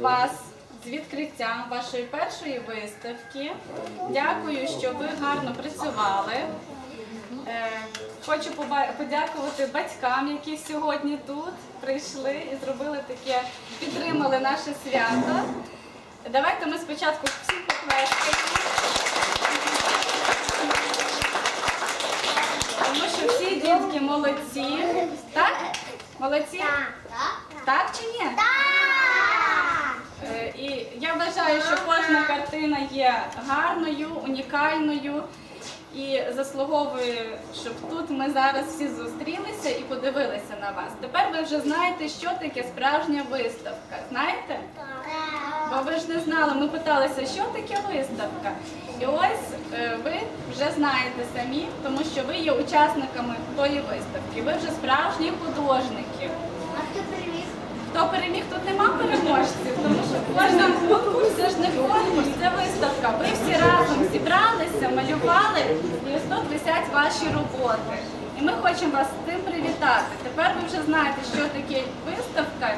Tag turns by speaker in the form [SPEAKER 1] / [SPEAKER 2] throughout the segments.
[SPEAKER 1] вас з відкриттям вашої першої виставки. Дякую, що ви гарно працювали. Е, Хочу подякувати батькам, які сьогодні тут прийшли і зробили таке, підтримали наше свято. Давайте ми спочатку всі поплескаємо. Тому що всі дітки молодці. Так? Молодці? Так чи ні? Е, І я вважаю, що кожна картина є гарною, унікальною і заслуговує, щоб тут ми зараз всі зустрілися і подивилися на вас. Тепер ви вже знаєте, що таке справжня виставка. Знаєте? Бо ви ж не знали, ми питалися, що таке виставка. І ось е, ви вже знаєте самі, тому що ви є учасниками тої виставки. Ви вже справжні художники. Хто переміг, тут нема переможців, тому що кожен конкурс це ж не конкурс, це виставка. Ви всі разом зібралися, малювали, і ось тут висять ваші роботи. І ми хочемо вас з тим привітати. Тепер ви вже знаєте, що таке виставка,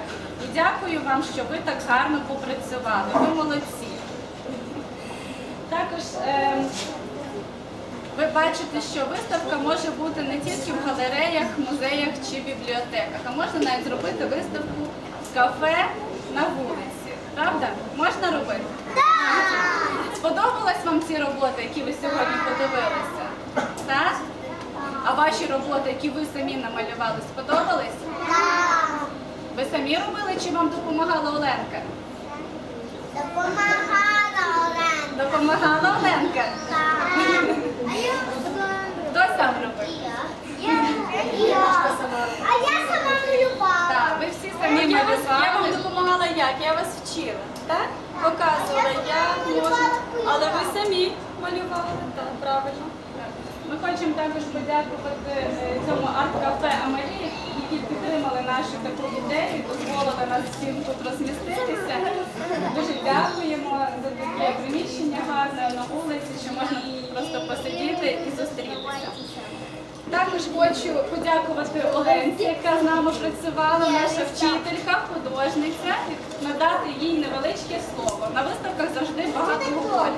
[SPEAKER 1] і дякую вам, що ви так гарно попрацювали. Ви молодці. Також ем, ви бачите, що виставка може бути не тільки в галереях, музеях чи бібліотеках, а можна навіть зробити виставку в кафе на вулиці. Правда? Можна робити? Сподобалась вам ці роботи, які ви сьогодні подивилися? Так? А ваші роботи, які ви самі намалювали, сподобались? Так! Ви самі робили чи вам допомагала Оленка? Допомагала Оленка? Хто сам робив?
[SPEAKER 2] А я сама малювала.
[SPEAKER 1] Самі
[SPEAKER 3] Я, вас, я вам допомагала як? Я вас вчила, так? Показувала, як можна. Але ви самі малювали, так, правильно.
[SPEAKER 1] Ми хочемо також подякувати е, цьому арт-кафе Амалії, які підтримали нашу таку ідею, дозволили нас всім тут розміститися. Дуже дякуємо за таке приміщення гарне на вулиці, що можна просто посидіти і зустрітися. Також хочу подякувати Оленці, яка з нами працювала, наша вчителька, художниця, і надати їй невеличке слово. На виставках завжди багато говорять.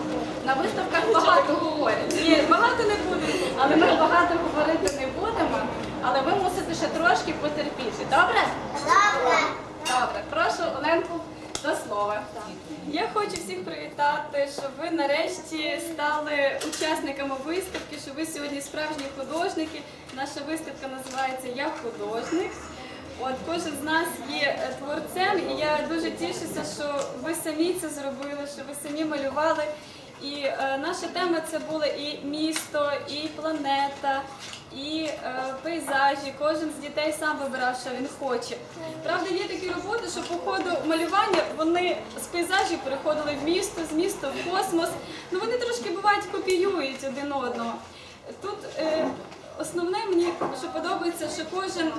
[SPEAKER 1] На виставках багато говорять.
[SPEAKER 3] Ні, багато не буде.
[SPEAKER 1] Але ми багато говорити не будемо, але ви мусите ще трошки потерпіти. Добре? Добре. Прошу Оленку до слова.
[SPEAKER 3] Я хочу всіх привітати, що ви нарешті стали учасниками виставки, що ви сьогодні справжні художники. Наша виставка називається Я художник. От кожен з нас є е, творцем, і я дуже тішуся, що ви самі це зробили, що ви самі малювали. І е, наша тема це була і місто, і планета, і е, пейзажі. Кожен з дітей сам вибирав, що він хоче. Правда, є такі роботи, що по ходу малювання вони з пейзажів переходили в місто, з міста в космос. Ну вони трошки бувають копіюють один одного. Тут е, основне мені що подобається, що кожен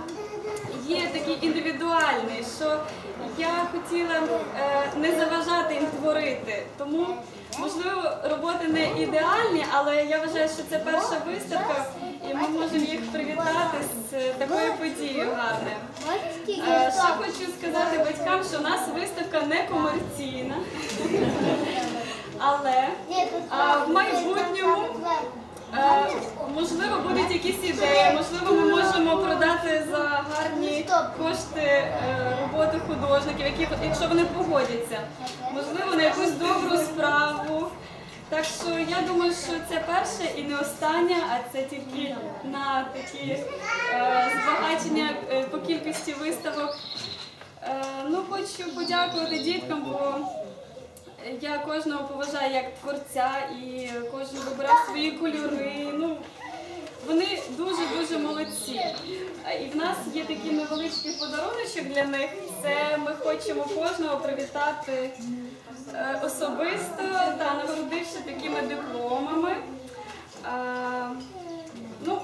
[SPEAKER 3] є такий індивідуальний, що я хотіла е, не заважати їм творити. Тому, можливо, роботи не ідеальні, але я вважаю, що це перша виставка, і ми можемо їх привітати з е, такою подією гарною. Е, Ще хочу сказати батькам, що у нас виставка не комерційна, але в майбутньому е, можливо будуть якісь ідеї, можливо, ми можемо продати за гарні кошти роботи художників, які якщо вони погодяться, можливо, на якусь добру справу. Так що я думаю, що це перше і не останнє, а це тільки на такі е, збагачення е, по кількості виставок. Е, ну, хочу подякувати діткам, бо я кожного поважаю як творця і кожен вибирав свої кольори. Ну, вони дуже-дуже молодці. І в нас є такий невеличкий подаруночок для них. Це ми хочемо кожного привітати особисто та нагородивши такими дипломами. А, ну,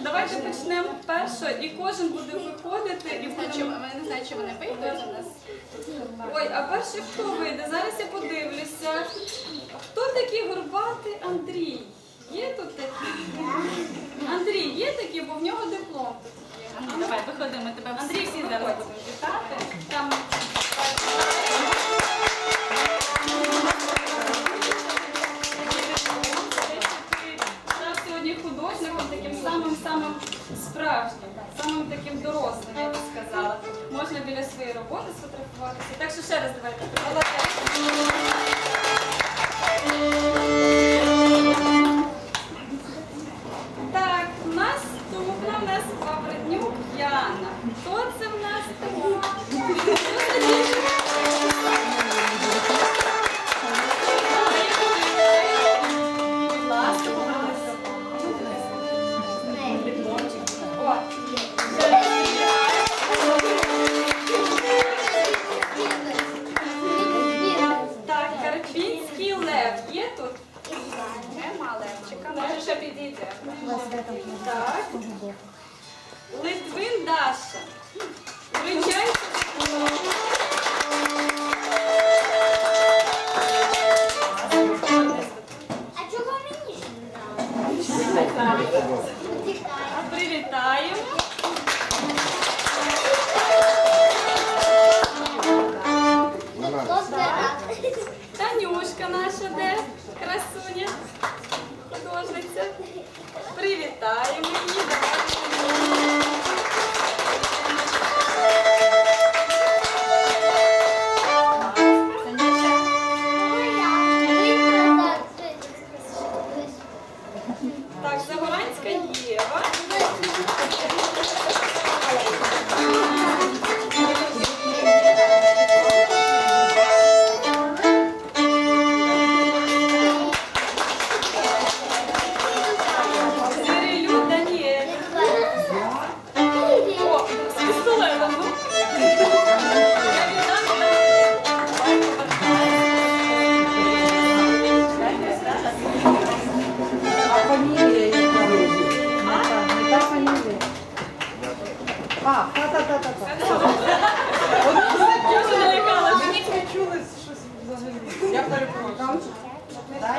[SPEAKER 3] давайте почнемо перше, і кожен буде виходити і будемо
[SPEAKER 1] Ми не знаю, чи вони вийдуть у нас.
[SPEAKER 3] Ой, а перше хто вийде? Зараз я подивлюся. Хто такий горбатий Андрій? Такий лев є тут?
[SPEAKER 1] Нема левчика, може ще підійде.
[SPEAKER 3] Так. Литвин Даша. Звичайно.
[SPEAKER 2] А чого мені?
[SPEAKER 3] Привітаємо. Танюшка наша.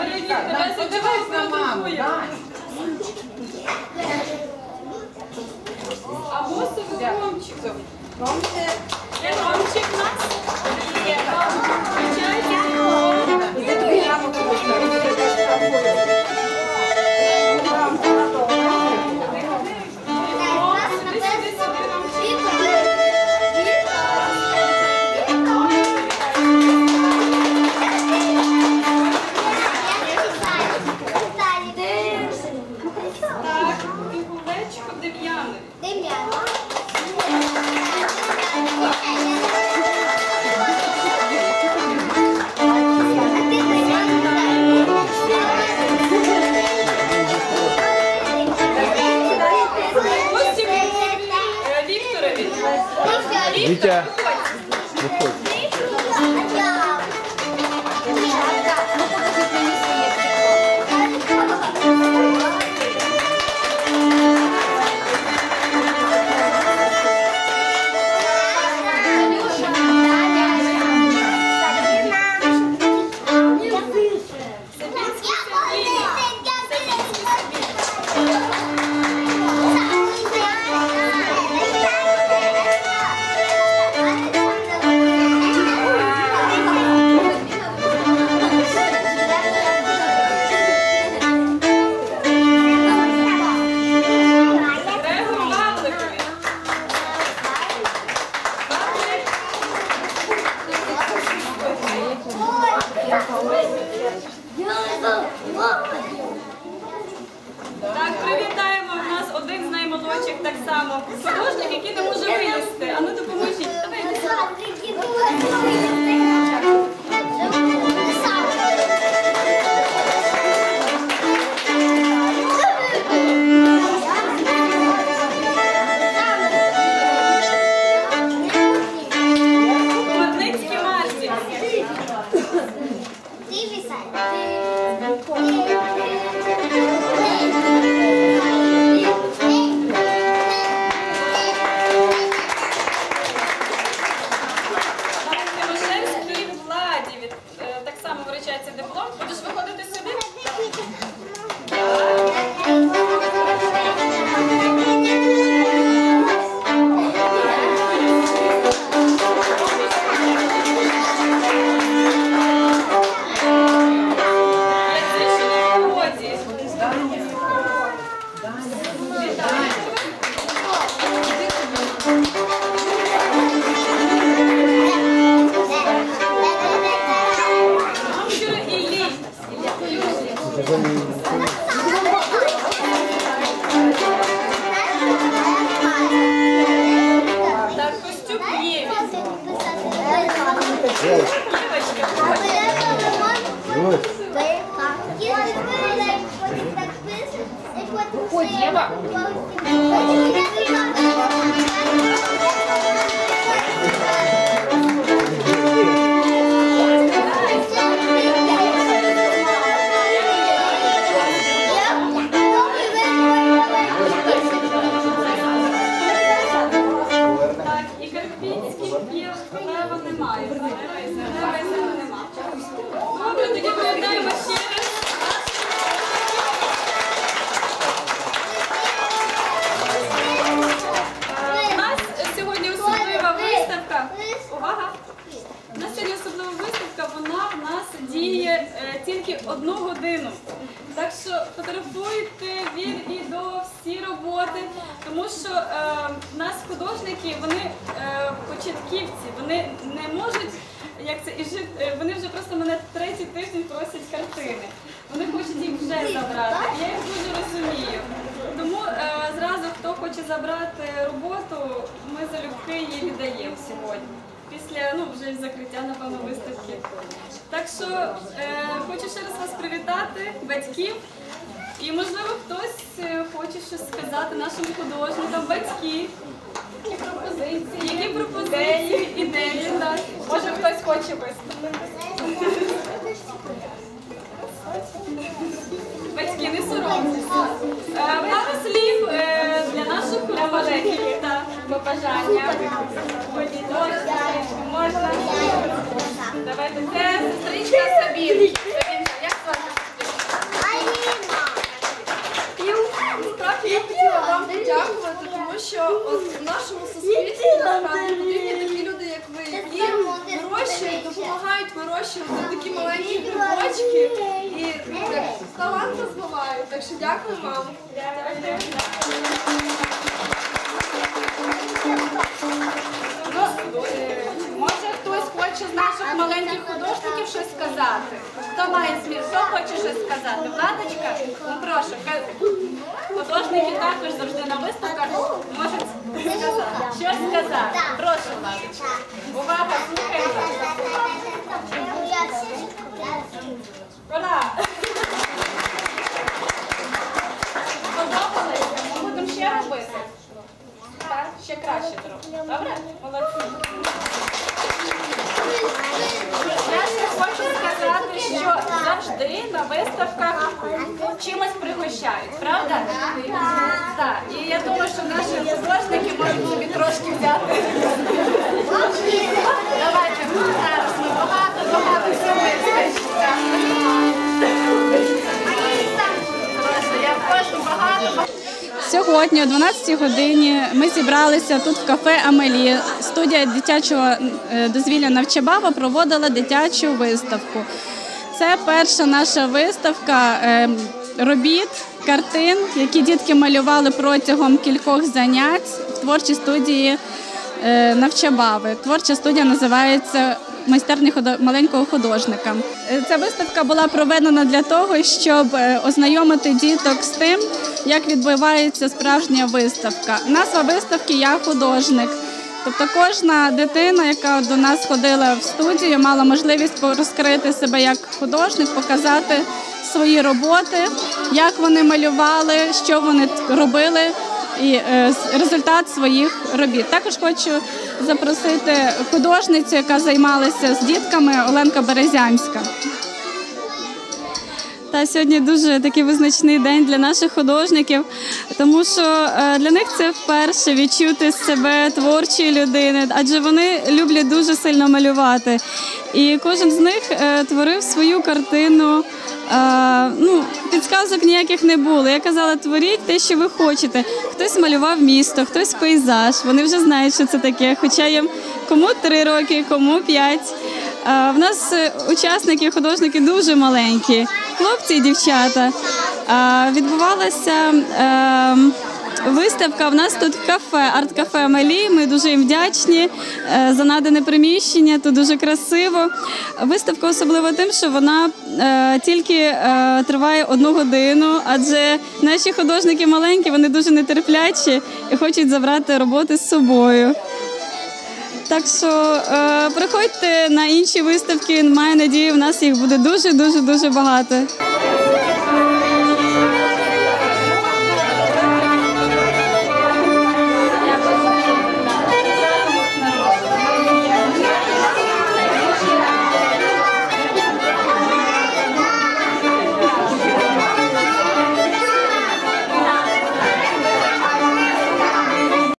[SPEAKER 4] Маринка, подивись на маму.
[SPEAKER 3] А госовий
[SPEAKER 4] громчик.
[SPEAKER 3] Громче. Це громчик нас. Дякую. Дякую. Дякую. Дякую. Дем'яна.
[SPEAKER 5] Вітя.
[SPEAKER 3] Тому що е, нас художники, вони е, початківці, вони не можуть, як це і жит, е, вони вже просто мене третій тиждень просять картини. Вони хочуть їх вже забрати. Я їх дуже розумію. Тому е, зразу, хто хоче забрати роботу, ми залюбки її віддаємо сьогодні. Після ну вже закриття, напевно, виставки. Так що е, хочу ще раз вас привітати, батьків. І можливо хтось е, щось сказати нашим художникам, батьки. Які пропозиції, які пропозиції, ідеї. так. Може хтось хоче виступити. Батьки, не соромтеся. Е, Пару слів е, для наших художників. Побажання. Можна. Давайте це сестричка Сабін. Сабінка, як звати?
[SPEAKER 4] Насправді я хотіла вам подякувати, тому що от в нашому суспільстві насправді потрібні такі люди, як ви, які вирощують, допомагають вирощувати такі маленькі грибочки. і ну, талант розвивають. Так що дякую вам.
[SPEAKER 5] Е, хтось хоче з наших маленьких художників щось сказати? Хто має сміх? Хто хоче щось сказати? Владочка? Ну прошу, художники також завжди на виставках можуть сказати. Щось сказати. Прошу, Владочка. Увага, слухайте. Ура! Ми будемо ще робити? Ще краще трохи. Добре? Молодці. Хочу сказати, що завжди на виставках чимось пригощають, правда? Так. І
[SPEAKER 1] Сьогодні о 12 годині ми зібралися тут в кафе Амелі. Студія дитячого е, дозвілля Навчабава проводила дитячу виставку. Це перша наша виставка е, робіт, картин, які дітки малювали протягом кількох занять в творчій студії е, Навчабави. Творча студія називається майстерні маленького художника. Е, Ця виставка була проведена для того, щоб е, ознайомити діток з тим, як відбувається справжня виставка. Назва виставки Я художник. Тобто кожна дитина, яка до нас ходила в студію, мала можливість розкрити себе як художник, показати свої роботи, як вони малювали, що вони робили і е, результат своїх робіт. Також хочу запросити художницю, яка займалася з дітками Оленка Березянська. Та сьогодні дуже такий визначний день для наших художників, тому що е, для них це вперше відчути себе творчої людини, адже вони люблять дуже сильно малювати. І кожен з них е, творив свою картину. Е, ну, підказок ніяких не було. Я казала, творіть те, що ви хочете. Хтось малював місто, хтось пейзаж. Вони вже знають, що це таке. Хоча їм кому три роки, кому п'ять. Е, В нас е, учасники, художники дуже маленькі, хлопці і дівчата. Е, Відбувалася е, виставка. В нас тут кафе, арт-кафе Амелі. Ми дуже їм вдячні е, за надане приміщення. Тут дуже красиво. Виставка особлива тим, що вона е, тільки е, триває одну годину, адже наші художники маленькі, вони дуже нетерплячі і хочуть забрати роботи з собою.
[SPEAKER 3] Так що приходьте на інші виставки. Маю надію, в нас їх буде дуже дуже дуже багато.